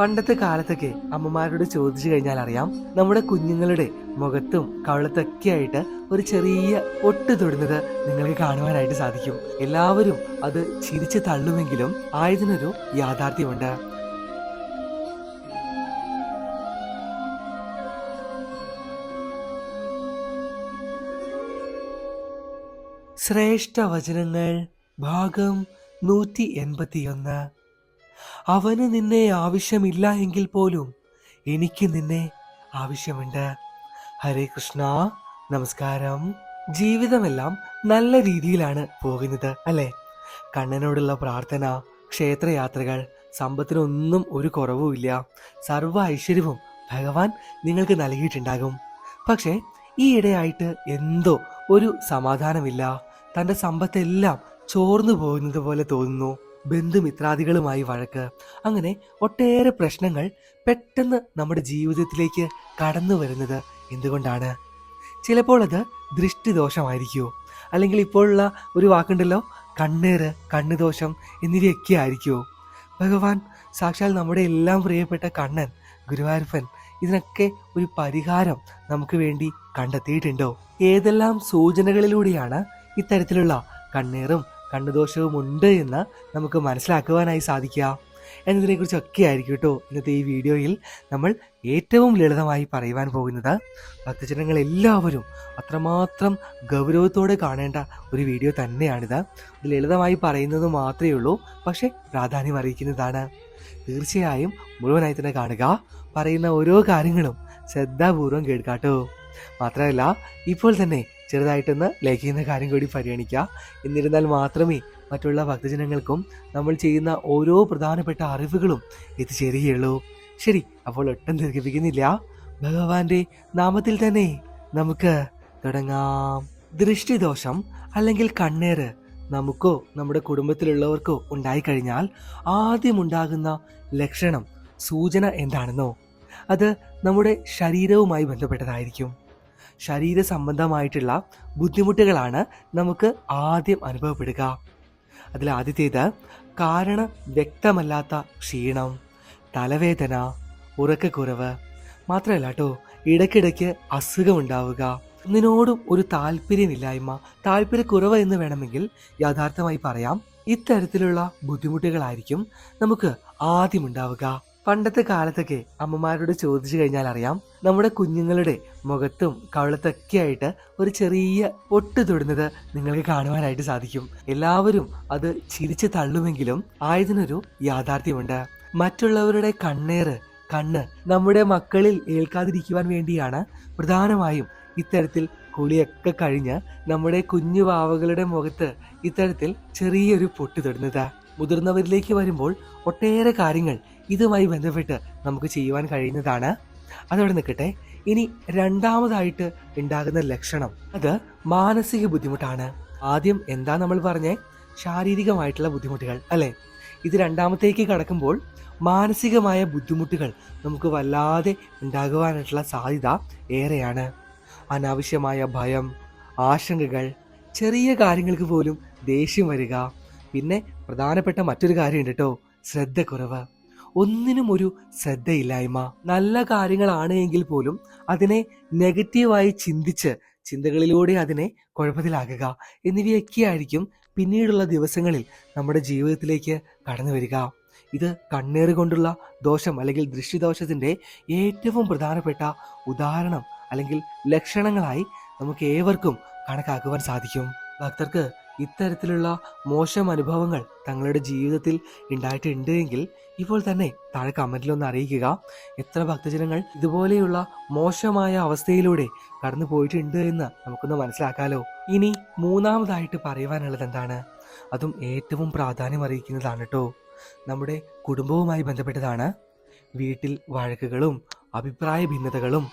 പണ്ടത്തെ കാലത്തൊക്കെ അമ്മമാരോട് ചോദിച്ചു കഴിഞ്ഞാൽ അറിയാം നമ്മുടെ കുഞ്ഞുങ്ങളുടെ മുഖത്തും കവളത്തൊക്കെ ആയിട്ട് ഒരു ചെറിയ ഒട്ട് തൊടുന്നത് നിങ്ങൾക്ക് കാണുവാനായിട്ട് സാധിക്കും. എല്ലാവരും അത് ചിരിച്ചു തള്ളുമെങ്കിലും ആയതിനൊരു യാഥാർത്ഥ്യമുണ്ട്. ശ്രേഷ്ഠ വചനങ്ങൾ ഭാഗം നൂറ്റി എൺപത്തിയൊന്ന് അവന് നിന്നെ ആവശ്യമില്ല എങ്കിൽ പോലും എനിക്ക് നിന്നെ ആവശ്യമുണ്ട്. ഹരേ കൃഷ്ണ നമസ്കാരം. ജീവിതമെല്ലാം നല്ല രീതിയിലാണ് പോകുന്നത് അല്ലെ? കണ്ണനോടുള്ള പ്രാർത്ഥന ക്ഷേത്രയാത്രകൾ സമ്പത്തിനൊന്നും ഒരു കുറവുമില്ല സർവ ഐശ്വര്യവും ഭഗവാൻ നിങ്ങൾക്ക് നൽകിയിട്ടുണ്ടാകും. പക്ഷേ ഇടയായിട്ട് എന്തോ ഒരു സമാധാനമില്ല. തന്റെ സമ്പത്തെല്ലാം ചോർന്നു പോകുന്നത് പോലെ തോന്നുന്നു. ബന്ധുമിത്രാദികളുമായി വഴക്ക്. അങ്ങനെ ഒട്ടേറെ പ്രശ്നങ്ങൾ പെട്ടെന്ന് നമ്മുടെ ജീവിതത്തിലേക്ക് കടന്നു വരുന്നത് എന്തുകൊണ്ടാണ്? ചിലപ്പോൾ അത് ദൃഷ്ടിദോഷമായിരിക്കുമോ അല്ലെങ്കിൽ ഇപ്പോഴുള്ള ഒരു വാക്കുണ്ടല്ലോ കണ്ണേറ് കണ്ണുദോഷം എന്നിവയൊക്കെ ആയിരിക്കുമോ ഭഗവാൻ സാക്ഷാൽ നമ്മുടെ എല്ലാം പ്രിയപ്പെട്ട കണ്ണൻ ഗുരുവായൂരപ്പൻ ഇതിനൊക്കെ ഒരു പരിഹാരം നമുക്ക് വേണ്ടി കണ്ടെത്തിയിട്ടുണ്ടോ? ഏതെല്ലാം സൂചനകളിലൂടെയാണ് ഇത്തരത്തിലുള്ള കണ്ണീറും കണ്ണുദോഷവും ഉണ്ട് എന്ന് നമുക്ക് മനസ്സിലാക്കുവാനായി സാധിക്കുക. എന്നതിനെക്കുറിച്ചൊക്കെ ആയിരിക്കും കേട്ടോ ഇന്നത്തെ ഈ വീഡിയോയിൽ നമ്മൾ ഏറ്റവും ലളിതമായി പറയുവാൻ പോകുന്നത്. ഭക്തജനങ്ങൾ എല്ലാവരും അത്രമാത്രം ഗൗരവത്തോടെ കാണേണ്ട ഒരു വീഡിയോ തന്നെയാണിത്. ലളിതമായി പറയുന്നത് മാത്രമേ ഉള്ളൂ പക്ഷേ പ്രാധാന്യം അറിയിക്കുന്നതാണ് തീർച്ചയായും മുഴുവനായി തന്നെ കാണുക. പറയുന്ന ഓരോ കാര്യങ്ങളും ശ്രദ്ധാപൂർവം കേൾക്കാട്ടോ മാത്രമല്ല ഇപ്പോൾ തന്നെ ചെറുതായിട്ടൊന്ന് ലൈക്ക് ചെയ്യുന്ന കാര്യം കൂടി പരിഗണിക്കുക എന്നിരുന്നാൽ മാത്രമേ മറ്റുള്ള ഭക്തജനങ്ങൾക്കും നമ്മൾ ചെയ്യുന്ന ഓരോ പ്രധാനപ്പെട്ട അറിവുകളും എത്തിച്ചേരുകയുള്ളൂ. ശരി അപ്പോൾ ഒട്ടും ദീർഘിപ്പിക്കുന്നില്ല. ഭഗവാന്റെ നാമത്തിൽ തന്നെ നമുക്ക് തുടങ്ങാം. ദൃഷ്ടിദോഷം അല്ലെങ്കിൽ കണ്ണേറ് നമുക്കോ നമ്മുടെ കുടുംബത്തിലുള്ളവർക്കോ ഉണ്ടായിക്കഴിഞ്ഞാൽ ആദ്യം ഉണ്ടാകുന്ന ലക്ഷണം സൂചന എന്താണെന്നോ? അത് നമ്മുടെ ശരീരവുമായി ബന്ധപ്പെട്ടതായിരിക്കും. ശരീര സംബന്ധമായിട്ടുള്ള ബുദ്ധിമുട്ടുകളാണ് നമുക്ക് ആദ്യം അനുഭവപ്പെടുക. അതിൽ ആദ്യത്തേത് കാരണം വ്യക്തമല്ലാത്ത ക്ഷീണം തലവേദന ഉറക്കക്കുറവ്. മാത്രമല്ല കേട്ടോ ഇടയ്ക്കിടയ്ക്ക് അസുഖമുണ്ടാവുക. ഒന്നിനോടും ഒരു താല്പര്യമില്ലായ്മ താല്പര്യക്കുറവ് എന്ന് വേണമെങ്കിൽ യാഥാർത്ഥമായി പറയാം. ഇത്തരത്തിലുള്ള ബുദ്ധിമുട്ടുകളായിരിക്കും നമുക്ക് ആദ്യം ഉണ്ടാവുക. പണ്ടത്തെ കാലത്തൊക്കെ അമ്മമാരോട് ചോദിച്ചു കഴിഞ്ഞാൽ അറിയാം നമ്മുടെ കുഞ്ഞുങ്ങളുടെ മുഖത്തും കവളത്തൊക്കെ ആയിട്ട് ഒരു ചെറിയ പൊട്ട് തൊടുന്നത് നിങ്ങൾക്ക് കാണുവാനായിട്ട് സാധിക്കും. എല്ലാവരും അത് ചിരിച്ചു തള്ളുമെങ്കിലും ആയതിനൊരു യാഥാർത്ഥ്യമുണ്ട്. മറ്റുള്ളവരുടെ കണ്ണേറ് കണ്ണ് നമ്മുടെ മക്കളിൽ ഏൽക്കാതിരിക്കുവാൻ വേണ്ടിയാണ് പ്രധാനമായും ഇത്തരത്തിൽ കുളിയൊക്കെ കഴിഞ്ഞ് നമ്മുടെ കുഞ്ഞു വാവകളുടെ മുഖത്ത് ഇത്തരത്തിൽ ചെറിയൊരു പൊട്ട് തൊടുന്നത്. മുതിർന്നവരിലേക്ക് വരുമ്പോൾ ഒട്ടേറെ കാര്യങ്ങൾ ഇതുമായി ബന്ധപ്പെട്ട് നമുക്ക് ചെയ്യുവാൻ കഴിയുന്നതാണ്. അതവിടെ നിൽക്കട്ടെ. ഇനി രണ്ടാമതായിട്ട് ഉണ്ടാകുന്ന ലക്ഷണം. അത് മാനസിക ബുദ്ധിമുട്ടാണ്. ആദ്യം എന്താ നമ്മൾ പറഞ്ഞേ? ശാരീരികമായിട്ടുള്ള ബുദ്ധിമുട്ടുകൾ അല്ലെ? ഇത് രണ്ടാമത്തേക്ക് കടക്കുമ്പോൾ മാനസികമായ ബുദ്ധിമുട്ടുകൾ നമുക്ക് വല്ലാതെ ഉണ്ടാകുവാനായിട്ടുള്ള സാധ്യത ഏറെയാണ്. അനാവശ്യമായ ഭയം ആശങ്കകൾ ചെറിയ കാര്യങ്ങൾക്ക് പോലും ദേഷ്യം വരിക. പിന്നെ പ്രധാനപ്പെട്ട മറ്റൊരു കാര്യമുണ്ട് കേട്ടോ ശ്രദ്ധക്കുറവ്. ഒന്നിനും ഒരു ശ്രദ്ധയില്ലായ്മ. നല്ല കാര്യങ്ങളാണ് എങ്കിൽ പോലും അതിനെ നെഗറ്റീവായി ചിന്തിച്ച് ചിന്തകളിലൂടെ അതിനെ കുഴപ്പത്തിലാക്കുക എന്നിവയൊക്കെ ആയിരിക്കും പിന്നീടുള്ള ദിവസങ്ങളിൽ നമ്മുടെ ജീവിതത്തിലേക്ക് കടന്നു വരിക. ഇത് കണ്ണേറ് കൊണ്ടുള്ള ദോഷം അല്ലെങ്കിൽ ദൃഷ്ടിദോഷത്തിന്റെ ഏറ്റവും പ്രധാനപ്പെട്ട ഉദാഹരണം അല്ലെങ്കിൽ ലക്ഷണങ്ങളായി നമുക്ക് ഏവർക്കും കണക്കാക്കുവാൻ സാധിക്കും. ഭക്തർക്ക് ഇത്തരത്തിലുള്ള മോശം അനുഭവങ്ങൾ തങ്ങളുടെ ജീവിതത്തിൽ ഉണ്ടായിട്ടുണ്ട് എങ്കിൽ ഇപ്പോൾ തന്നെ താഴെ കമന്റിലൊന്ന് അറിയിക്കുക. എത്ര ഭക്തജനങ്ങൾ ഇതുപോലെയുള്ള മോശമായ അവസ്ഥയിലൂടെ കടന്നു പോയിട്ടുണ്ട് എന്ന് നമുക്കൊന്ന് മനസ്സിലാക്കാലോ. ഇനി മൂന്നാമതായിട്ട് പറയുവാനുള്ളത് എന്താണ്? അതും ഏറ്റവും പ്രാധാന്യം അറിയിക്കുന്നതാണ് കേട്ടോ നമ്മുടെ കുടുംബവുമായി ബന്ധപ്പെട്ടതാണ്. വീട്ടിൽ വഴക്കുകളും അഭിപ്രായ ഭിന്നതകളും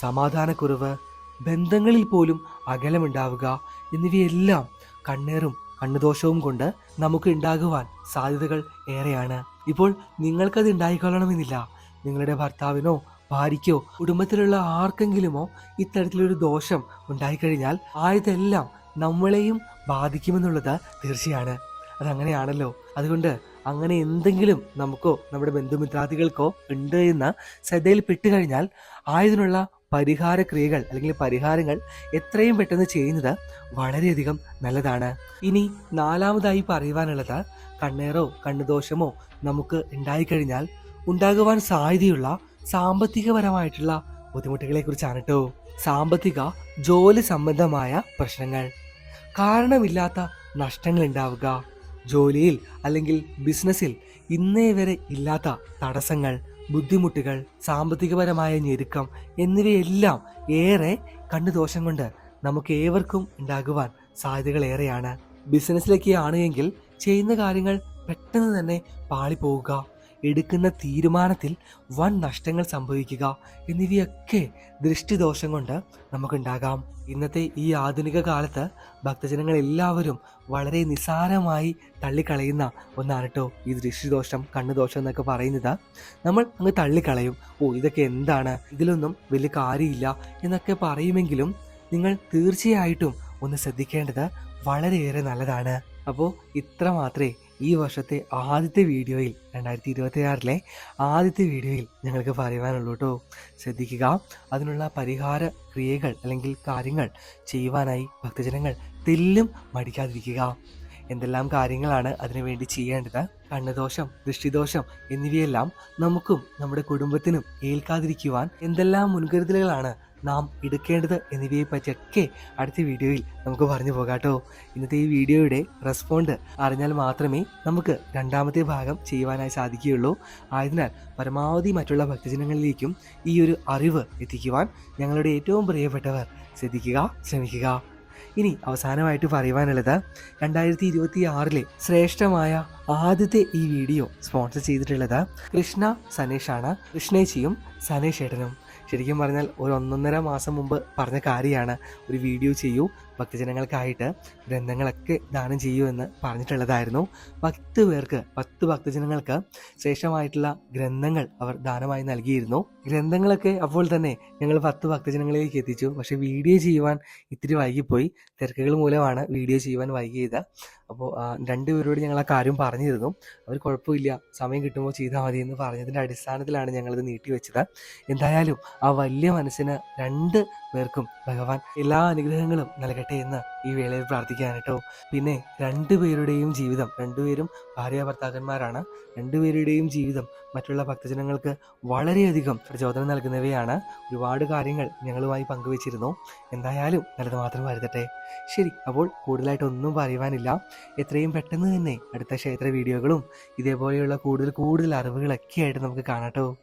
സമാധാനക്കുറവ് ബന്ധങ്ങളിൽ പോലും അകലമുണ്ടാവുക എന്നിവയെല്ലാം കണ്ണേറും കണ്ണുദോഷവും കൊണ്ട് നമുക്ക് ഉണ്ടാകുവാൻ സാധ്യതകൾ ഏറെയാണ്. ഇപ്പോൾ നിങ്ങൾക്കത് ഉണ്ടായിക്കൊള്ളണമെന്നില്ല. നിങ്ങളുടെ ഭർത്താവിനോ ഭാര്യയ്ക്കോ കുടുംബത്തിലുള്ള ആർക്കെങ്കിലുമോ ഇത്തരത്തിലൊരു ദോഷം ഉണ്ടായിക്കഴിഞ്ഞാൽ ആയതെല്ലാം നമ്മളെയും ബാധിക്കുമെന്നുള്ളത് തീർച്ചയാണ്. അതങ്ങനെയാണല്ലോ. അതുകൊണ്ട് അങ്ങനെ എന്തെങ്കിലും നമുക്കോ നമ്മുടെ ബന്ധുമിത്രാദികൾക്കോ ഉണ്ട് എന്ന് ശ്രദ്ധയിൽ കഴിഞ്ഞാൽ ആയതിനുള്ള പരിഹാര ക്രിയകൾ അല്ലെങ്കിൽ പരിഹാരങ്ങൾ എത്രയും പെട്ടെന്ന് ചെയ്യുന്നത് വളരെയധികം നല്ലതാണ്. ഇനി നാലാമതായി പറയുവാനുള്ളത് കണ്ണേറോ കണ്ണുദോഷമോ നമുക്ക് ഉണ്ടായിക്കഴിഞ്ഞാൽ ഉണ്ടാകുവാൻ സാധ്യതയുള്ള സാമ്പത്തികപരമായിട്ടുള്ള ബുദ്ധിമുട്ടുകളെ കുറിച്ചാണ് കേട്ടോ സാമ്പത്തിക ജോലി സംബന്ധമായ പ്രശ്നങ്ങൾ. കാരണമില്ലാത്ത നഷ്ടങ്ങൾ ഉണ്ടാവുക. ജോലിയിൽ അല്ലെങ്കിൽ ബിസിനസ്സിൽ ഇന്നേ വരെ ഇല്ലാത്ത തടസ്സങ്ങൾ. ബുദ്ധിമുട്ടുകൾ സാമ്പത്തികപരമായ ഞെരുക്കം എന്നിവയെല്ലാം ഏറെ കണ്ണുദോഷം കൊണ്ട് നമുക്ക് ഏവർക്കും ഉണ്ടാകുവാൻ സാധ്യതകൾ ഏറെയാണ്. ബിസിനസ്സിലൊക്കെ എങ്കിൽ ചെയ്യുന്ന കാര്യങ്ങൾ പെട്ടെന്ന് തന്നെ പാളിപ്പോവുക എടുക്കുന്ന തീരുമാനത്തിൽ വൻ നഷ്ടങ്ങൾ സംഭവിക്കുക എന്നിവയൊക്കെ ദൃഷ്ടിദോഷം കൊണ്ട് നമുക്കുണ്ടാകാം. ഇന്നത്തെ ഈ ആധുനിക കാലത്ത് ഭക്തജനങ്ങൾ എല്ലാവരും വളരെ നിസാരമായി തള്ളിക്കളയുന്ന ഒന്നാണ് കേട്ടോ ഈ ദൃഷ്ടിദോഷം കണ്ണുദോഷം എന്നൊക്കെ പറയുന്നത്. നമ്മൾ അങ്ങ് തള്ളിക്കളയും. ഓ ഇതൊക്കെ എന്താണ്? ഇതിലൊന്നും വലിയ കാര്യമില്ല എന്നൊക്കെ പറയുമെങ്കിലും നിങ്ങൾ തീർച്ചയായിട്ടും ഒന്ന് ശ്രദ്ധിക്കേണ്ടത് വളരെയേറെ നല്ലതാണ്. അപ്പോൾ ഇത്ര മാത്രമേ ഈ വർഷത്തെ ആദ്യത്തെ വീഡിയോയിൽ രണ്ടായിരത്തി ഇരുപത്തി ആറിലെ ആദ്യത്തെ വീഡിയോയിൽ ഞങ്ങൾക്ക് പറയുവാനുള്ളൂ കേട്ടോ. ശ്രദ്ധിക്കുക അതിനുള്ള പരിഹാര ക്രിയകൾ അല്ലെങ്കിൽ കാര്യങ്ങൾ ചെയ്യുവാനായി ഭക്തജനങ്ങൾ തെല്ലും മടിക്കാതിരിക്കുക. എന്തെല്ലാം കാര്യങ്ങളാണ് അതിനുവേണ്ടി ചെയ്യേണ്ടത്? കണ്ണുദോഷം ദൃഷ്ടിദോഷം എന്നിവയെല്ലാം നമുക്കും നമ്മുടെ കുടുംബത്തിനും ഏൽക്കാതിരിക്കുവാൻ എന്തെല്ലാം മുൻകരുതലുകളാണ് നാം എടുക്കേണ്ടത് എന്നിവയെ പറ്റിയൊക്കെ അടുത്ത വീഡിയോയിൽ നമുക്ക് പറഞ്ഞു പോകാട്ടോ ഇന്നത്തെ ഈ വീഡിയോയുടെ റെസ്പോണ്ട് അറിഞ്ഞാൽ മാത്രമേ നമുക്ക് രണ്ടാമത്തെ ഭാഗം ചെയ്യുവാനായി സാധിക്കുകയുള്ളൂ. ആയതിനാൽ പരമാവധി മറ്റുള്ള ഭക്തജനങ്ങളിലേക്കും ഈ ഒരു അറിവ് എത്തിക്കുവാൻ ഞങ്ങളുടെ ഏറ്റവും പ്രിയപ്പെട്ടവർ ശ്രദ്ധിക്കുക ശ്രമിക്കുക. ഇനി അവസാനമായിട്ട് പറയുവാനുള്ളത് രണ്ടായിരത്തി ഇരുപത്തി ആറിലെ ശ്രേഷ്ഠമായ ആദ്യത്തെ ഈ വീഡിയോ സ്പോൺസർ ചെയ്തിട്ടുള്ളത് കൃഷ്ണ സനേഷാണ്. കൃഷ്ണേച്ചിയും സനേഷ് ഏട്ടനും ശരിക്കും പറഞ്ഞാൽ ഒരു ഒന്നൊന്നര മാസം മുമ്പ് പറഞ്ഞ കാര്യമാണ്. ഒരു വീഡിയോ ചെയ്യൂ. ഭക്തജനങ്ങൾക്കായിട്ട് ഗ്രന്ഥങ്ങളൊക്കെ ദാനം ചെയ്യുമെന്ന് പറഞ്ഞിട്ടുള്ളതായിരുന്നു. പത്ത് പേർക്ക് പത്ത് ഭക്തജനങ്ങൾക്ക് ശേഷമായിട്ടുള്ള ഗ്രന്ഥങ്ങൾ അവർ ദാനമായി നൽകിയിരുന്നു. ഗ്രന്ഥങ്ങളൊക്കെ അപ്പോൾ തന്നെ ഞങ്ങൾ പത്ത് ഭക്തജനങ്ങളിലേക്ക് എത്തിച്ചു. പക്ഷേ വീഡിയോ ചെയ്യുവാൻ ഇത്തിരി വൈകിപ്പോയി. തിരക്കുകൾ മൂലമാണ് വീഡിയോ ചെയ്യുവാൻ വൈകിയത്. അപ്പോൾ രണ്ടുപേരോട് ഞങ്ങൾ ആ കാര്യം പറഞ്ഞിരുന്നു. അവർ കുഴപ്പമില്ല സമയം കിട്ടുമ്പോൾ ചെയ്താൽ മതി എന്ന് പറഞ്ഞതിന്റെ അടിസ്ഥാനത്തിലാണ് ഞങ്ങളിത് നീട്ടിവെച്ചത് എന്തായാലും ആ വലിയ മനസ്സിന് രണ്ട് പേർക്കും ഭഗവാൻ എല്ലാ അനുഗ്രഹങ്ങളും നൽകട്ടെ. എന്ന് ഈ വേളയിൽ പ്രാർത്ഥിക്കാൻ കേട്ടോ. പിന്നെ രണ്ടുപേരുടെയും ജീവിതം രണ്ടുപേരും ഭാര്യ ഭർത്താക്കന്മാരാണ് രണ്ടുപേരുടെയും ജീവിതം മറ്റുള്ള ഭക്തജനങ്ങൾക്ക് വളരെയധികം പ്രചോദനം നൽകുന്നവയാണ്. ഒരുപാട് കാര്യങ്ങൾ ഞങ്ങളുമായി പങ്കുവച്ചിരുന്നു. എന്തായാലും നല്ലത് മാത്രം വരുത്തട്ടെ. ശരി അപ്പോൾ കൂടുതലായിട്ടൊന്നും പറയുവാനില്ല. എത്രയും പെട്ടെന്ന് തന്നെ അടുത്ത ക്ഷേത്ര വീഡിയോകളും ഇതേപോലെയുള്ള കൂടുതൽ കൂടുതൽ അറിവുകളൊക്കെ ആയിട്ട് നമുക്ക് കാണാട്ടോ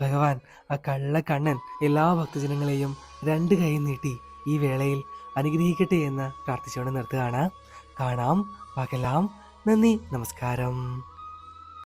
ഭഗവാൻ ആ കള്ളക്കണ്ണൻ എല്ലാ ഭക്തജനങ്ങളെയും രണ്ട് കൈ നീട്ടി ഈ വേളയിൽ അനുഗ്രഹിക്കട്ടെ എന്ന് പ്രാർത്ഥിച്ചുകൊണ്ട് നിർത്തുകയാണ്. കാണാം. പകലാം. നന്ദി. നമസ്കാരം.